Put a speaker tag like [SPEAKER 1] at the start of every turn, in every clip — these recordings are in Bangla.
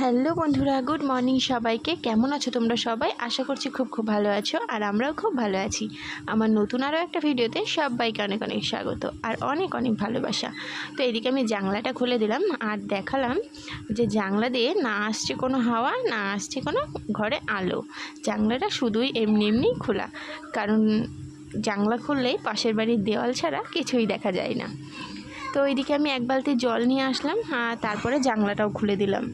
[SPEAKER 1] হ্যালো বন্ধুরা, গুড মর্নিং সবাইকে। কেমন আছো তোমরা সবাই? আশা করছি খুব খুব ভালো আছো আর আমরাও খুব ভালো আছি। আমার নতুন আরও একটা ভিডিওতে সবাইকে অনেক অনেক স্বাগত আর অনেক অনেক ভালোবাসা। তো এদিকে আমি জানলাটা খুলে দিলাম আর দেখালাম যে জানলা দিয়ে না আসছে কোনো হাওয়া, না আসছে কোনো ঘরে আলো। জানলাটা শুধুই এমনি এমনি খোলা। কারণ জানলা খুললেই পাশের বাড়ির দেওয়াল ছাড়া কিছুই দেখা যায় না। তো ওইদিকে আমি এক বালতি জল নিয়ে আসলাম আর তারপরে জানলাটাও খুলে দিলাম।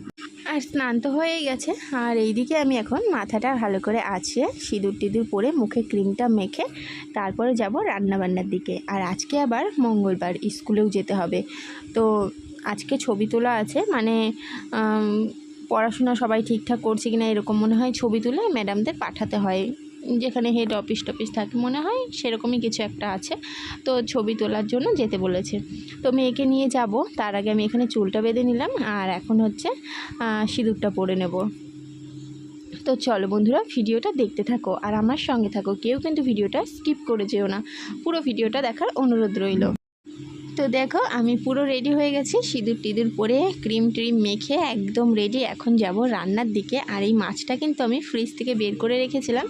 [SPEAKER 1] আর স্নান তো হয়ে গেছে। আর এইদিকে আমি এখন মাথাটা ভালো করে আছিয়ে সিঁদুর টিঁদুর পরে মুখে ক্রিমটা মেখে তারপরে যাব রান্নাবান্নার দিকে। আর আজকে আবার মঙ্গলবার, স্কুলেও যেতে হবে। তো আজকে ছবি তোলা আছে মানে পড়াশোনা সবাই ঠিকঠাক করছে কিনা এরকম মনে হয় ছবি তুলে ম্যাডামদের পাঠাতে হয়। যেখানে হেড অফিস টফিস থাকে মনে হয়, সেরকমই কিছু একটা আছে। তো ছবি তোলার জন্য যেতে বলেছে। তো মেয়েকে নিয়ে যাব, তার আগে আমি এখানে চুলটা বেঁধে নিলাম, আর এখন হচ্ছে সিঁদুরটা পরে নেব। তো চলো বন্ধুরা, ভিডিওটা দেখতে থাকো, আর আমার সঙ্গে থাকো। কেউ কিন্তু ভিডিওটা স্কিপ করে যেও না। পুরো ভিডিওটা দেখার অনুরোধ রইল। তো দেখো, আমি পুরো রেডি হয়ে গেছি। সিঁদুর টিঁদুর পরে ক্রিম ট্রিম মেখে একদম রেডি এখন যাব রান্নার দিকে। আর এই মাছটা কিন্তু আমি ফ্রিজ থেকে বের করে রেখেছিলাম।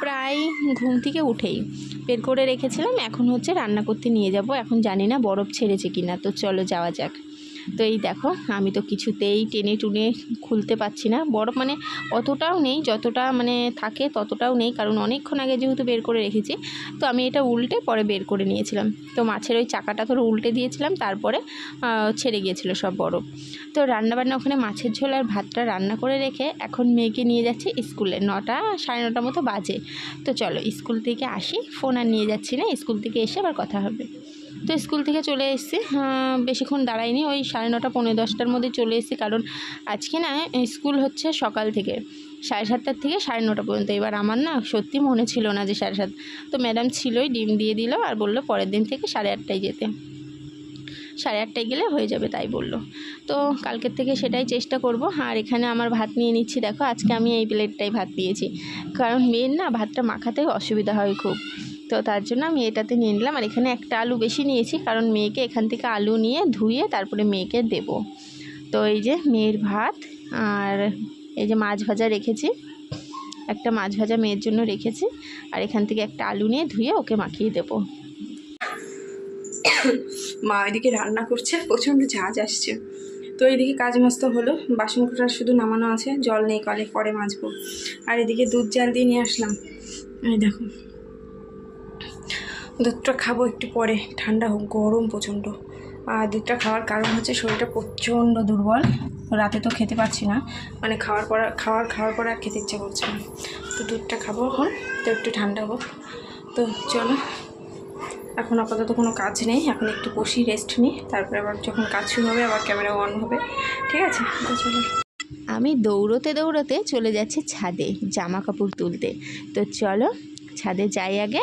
[SPEAKER 1] প্রায় ঘুম থেকে উঠেই বের করে রেখেছিলাম। এখন হচ্ছে রান্না করতে নিয়ে যাব। এখন জানি না বরফ ছেড়েছে কিনা। তো চলো যাওয়া যাক। তো এই দেখো, আমি তো কিছুতেই টেনে টুনে খুলতে পারছি না। বরফ মানে অতটাও নেই, যতটা মানে থাকে ততটাও নেই, কারণ অনেকক্ষণ আগে যেহেতু বের করে রেখেছি, তো আমি এটা উল্টে পরে বের করে নিয়েছিলাম। তো মাছের ওই চাকাটা ধরো উল্টে দিয়েছিলাম, তারপরে ছেড়ে গিয়েছিল সব বরফ। তো রান্নাবান্না ওখানে মাছের ঝোল আর ভাতটা রান্না করে রেখে এখন মেয়েকে নিয়ে যাচ্ছি স্কুলে, নটা, সাড়ে নটার মতো বাজে। তো চলো স্কুল থেকে আসি, ফোন আর নিয়ে যাচ্ছি না, স্কুল থেকে এসে আবার কথা হবে। তো স্কুল থেকে চলে এসেছি। বেশিক্ষণ দাঁড়াইনি, ওই সাড়ে নটা পনেরো দশটার মধ্যে চলে এসেছি কারণ আজকে না, স্কুল হচ্ছে সকাল থেকে, সাড়ে সাতটার থেকে সাড়ে নটা পর্যন্ত। এবার আমার না সত্যি মনে ছিল না যে সাড়ে সাত, তো ম্যাডাম ছিলই, ডিম দিয়ে দিল আর বলল পরের দিন থেকে সাড়ে আটটায় যেতে। সাড়ে আটটায় গেলে হয়ে যাবে তাই বলল। তো কালকের থেকে সেটাই চেষ্টা করব। আর এখানে আমার ভাত নিয়ে নিচ্ছি, দেখো আজকে আমি এই প্লেটটাই ভাত দিয়েছি। কারণ মেয়ের না ভাতটা মাখাতে অসুবিধা হয় খুব। তো তার জন্য আমি এটাতে নিয়ে নিলাম। আর এখানে একটা আলু বেশি নিয়েছি, কারণ মেয়েকে এখান থেকে আলু নিয়ে ধুয়ে তারপরে মেয়েকে দেব। তো এই যে মেয়ের ভাত, আর এই যে মাছ ভাজা রেখেছি। একটা মাছ ভাজা মেয়ের জন্য রেখেছি, আর এখান থেকে একটা আলু নিয়ে ধুয়ে ওকে মাখিয়ে দেবো।
[SPEAKER 2] মা এদিকে রান্না করছে, প্রচণ্ড ঝাঁজ আসছে। তো এদিকে কাজ মাছতে হলো, বাসন কোটা শুধু নামানো আছে, জল নেই, কলে পরে মাজবো। আর এদিকে দুধ জাল দিয়ে নিয়ে আসলাম। এই দেখো দুধটা খাব একটু পরে। ঠান্ডা হোক, গরম প্রচণ্ড। আর দুধটা খাওয়ার কারণ হচ্ছে শরীরটা প্রচণ্ড দুর্বল। রাতে তো খেতে পারছি না। মানে খাওয়ার পর, খাওয়ার খাওয়ার পর আর খেতে ইচ্ছা করছে না। তো দুধটা খাব এখন, তো একটু ঠান্ডা হোক। তো চলো, এখন আপাতত কোনো কাজ নেই। এখন একটু বসি রেস্ট নিই। তারপরে আবার যখন কাজ শুরু হবে, আবার ক্যামেরা অন হবে। ঠিক আছে? চলো।
[SPEAKER 1] আমি দৌড়তে দৌড়তে চলে যাচ্ছি ছাদে জামা কাপড় তুলতে। তো চলো, ছাদে যাই আগে।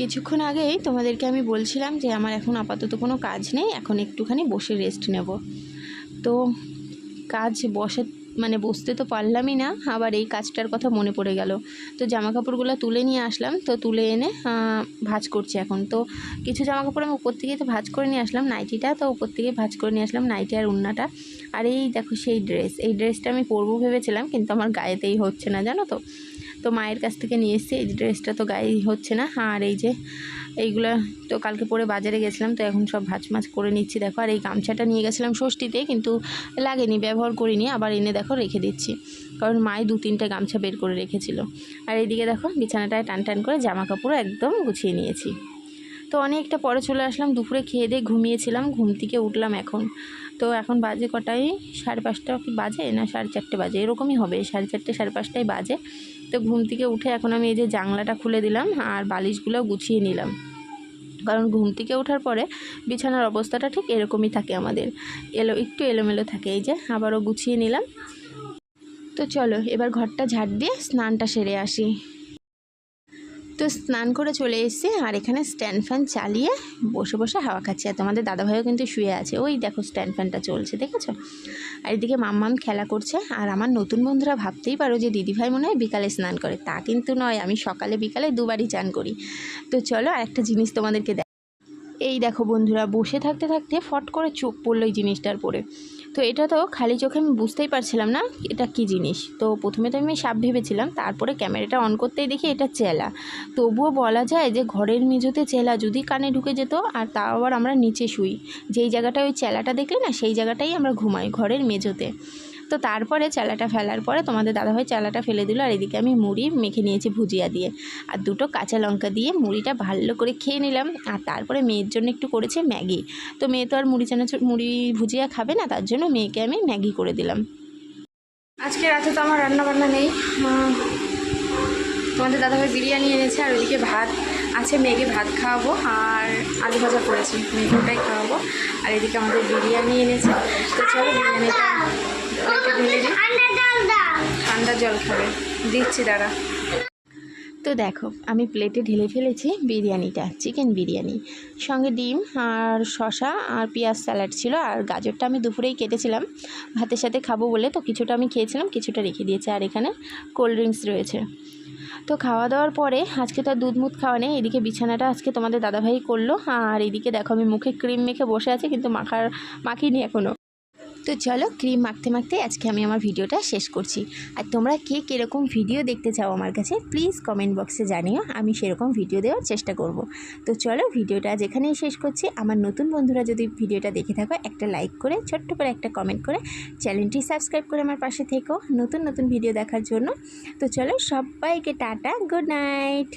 [SPEAKER 1] কিছুক্ষণ আগেই তোমাদেরকে আমি বলছিলাম যে আমার এখন আপাতত কোনো কাজ নেই, এখন একটুখানি বসে রেস্ট নেব। তো কাজ বসে মানে বসতে তো পারলামই না, আবার এই কাজটার কথা মনে পড়ে গেল। তো জামা কাপড়গুলো তুলে নিয়ে আসলাম, তো তুলে এনে ভাঁজ করছি এখন। তো কিছু জামা কাপড় আমি উপর থেকে তো ভাঁজ করে নিয়ে আসলাম, নাইটিটা, তো উপর থেকে ভাঁজ করে নিয়ে আসলাম নাইটি আর উন্নাটা। আর এই দেখো সেই ড্রেস এই ড্রেসটা আমি পরবো ভেবেছিলাম, কিন্তু আমার গায়েতেই হচ্ছে না, জানো তো? তো মায়ের কাছ থেকে নিয়ে এসেছি। এই ড্রেসটা তো গায়ে হচ্ছে না। আর এই যে এইগুলো তো কালকে পরে বাজারে গেছিলাম, তো এখন সব ভাজ মাছ করে নিচ্ছি। দেখো, আর এই গামছাটা নিয়ে গেছিলাম ষষ্ঠীতে, কিন্তু লাগেনি, ব্যবহার করিনি। আবার এনে দেখো, রেখে দিচ্ছি। কারণ মায়ে দু তিনটে গামছা বের করে রেখেছিল। আর এইদিকে দেখো, বিছানাটায় টান টান করে জামা কাপড় একদম গুছিয়ে নিয়েছি। তো অনেকটা পরে চলে আসলাম, দুপুরে খেয়ে দিয়ে ঘুমিয়েছিলাম। ঘুম থেকে উঠলাম এখন। তো এখন বাজে কটায়? সাড়ে পাঁচটা কি বাজে? না, সাড়ে চারটে বাজে। এরকমই হবে, সাড়ে চারটে, সাড়ে পাঁচটায় বাজে। তো ঘুম থেকে উঠে এখন আমি এই যে জানলাটা খুলে দিলাম আর বালিশগুলো গুছিয়ে নিলাম। কারণ ঘুম থেকে ওঠার পরে বিছানার অবস্থাটা ঠিক এরকমই থাকে আমাদের। এলো, একটু এলোমেলো থাকে এই যে, আবারও গুছিয়ে নিলাম। তো চলো, এবার ঘরটা ঝাড় দিয়ে স্নানটা সেরে আসি। তো স্নান করে চলে এসেছি আর এখানে স্ট্যান্ড ফ্যান চালিয়ে বসে বসে হাওয়া খাচ্ছি। আর তোমাদের দাদাভাইও কিন্তু শুয়ে আছে। ওই দেখো স্ট্যান্ড ফ্যানটা চলছে, দেখেছ? আর এদিকে মাম্মাম খেলা করছে। আর আমার নতুন বন্ধুরা ভাবতেই পারো যে দিদিভাই মনে হয় বিকালে স্নান করে। তা কিন্তু নয়, আমি সকালে বিকালে দুবারই চান করি। তো চলো আর একটা জিনিস তোমাদেরকে এই দেখো বন্ধুরা, বসে থাকতে থাকতে ফট করে চোখ পড়ল এই জিনিসটার পরে। তো এটা তো খালি চোখে আমি বুঝতেই পারছিলাম না এটা কি জিনিস। তো প্রথমে তো আমি সাপ ভেবেছিলাম, তারপরে ক্যামেরাটা অন করতেই দেখি এটা চেলা। তবুও বলা যায় যে ঘরের মেঝোতে চেলা যদি কানে ঢুকে যেত, আর তাও আবার আমরা নিচে শুই। যেই জায়গাটায় ওই চেলাটা দেখলে না, সেই জায়গাটাই আমরা ঘুমাই, ঘরের মেঝোতে। তো তারপরে চালাটা ফেলার পরে তোমাদের দাদাভাই চালাটা ফেলে দিল আর এদিকে আমি মুড়ি মেখে নিয়েছি ভুজিয়া দিয়ে। আর দুটো কাঁচা লঙ্কা দিয়ে মুড়িটা ভালো করে খেয়ে নিলাম। আর তারপরে মেয়ের জন্য একটু করেছে ম্যাগি। তো মেয়ে তো আর মুড়ি চানাচুর মুড়ি ভুজিয়া খাবে না, তার জন্য মেয়েকে আমি ম্যাগি করে দিলাম।
[SPEAKER 2] আজকে রাতে তো আমার রান্না বান্না নেই তোমাদের দাদাভাই বিরিয়ানি এনেছে আর ওইদিকে ভাত আছে, মেয়েকে ভাত খাওয়াবো আর আলু ভাজা করেছি। মেয়েকে খাওয়াবো। আর এদিকে আমাদের বিরিয়ানি এনেছে। তো চলো বিরিয়ানিটা ঠান্ডা জল খাবে। দিচ্ছি, দাঁড়া।
[SPEAKER 1] তো দেখো, আমি প্লেটে ঢেলে ফেলেছি বিরিয়ানিটা, চিকেন বিরিয়ানি। সঙ্গে ডিম আর শশা আর পেঁয়াজ স্যালাড ছিল, আর গাজরটা আমি দুপুরেই কেটেছিলাম। ভাতের সাথে খাব বলে তো কিছুটা আমি খেয়েছিলাম, কিছুটা রেখে দিয়েছি। আর এখানে কোল্ড ড্রিঙ্কস রয়েছে। তো খাওয়া দাওয়ার পরে, আজকে তো দুধ মুধ খাওয়া নেই, এদিকে বিছানাটা আজকে তোমাদের দাদাভাই করল। আর এদিকে দেখো, আমি মুখে ক্রিম মেখে বসে আছি, কিন্তু মাখার মাখিনি এখনও তো চলো ক্রিম মাখতে মাখতে আজকে আমি আমার ভিডিওটা শেষ করছি। আর তোমরা কে কীরকম ভিডিও দেখতে চাও আমার কাছে প্লিজ কমেন্ট বক্সে জানিও, আমি সেরকম ভিডিও দেওয়ার চেষ্টা করব। তো চলো ভিডিওটা যেখানেই শেষ করছি। আমার নতুন বন্ধুরা যদি ভিডিওটা দেখে থাকো, একটা লাইক করে, ছোট্ট করে একটা কমেন্ট করে চ্যানেলটি সাবস্ক্রাইব করে আমার পাশে থেকো নতুন নতুন ভিডিও দেখার জন্য। তো চলো সবাইকে টাটা গুড নাইট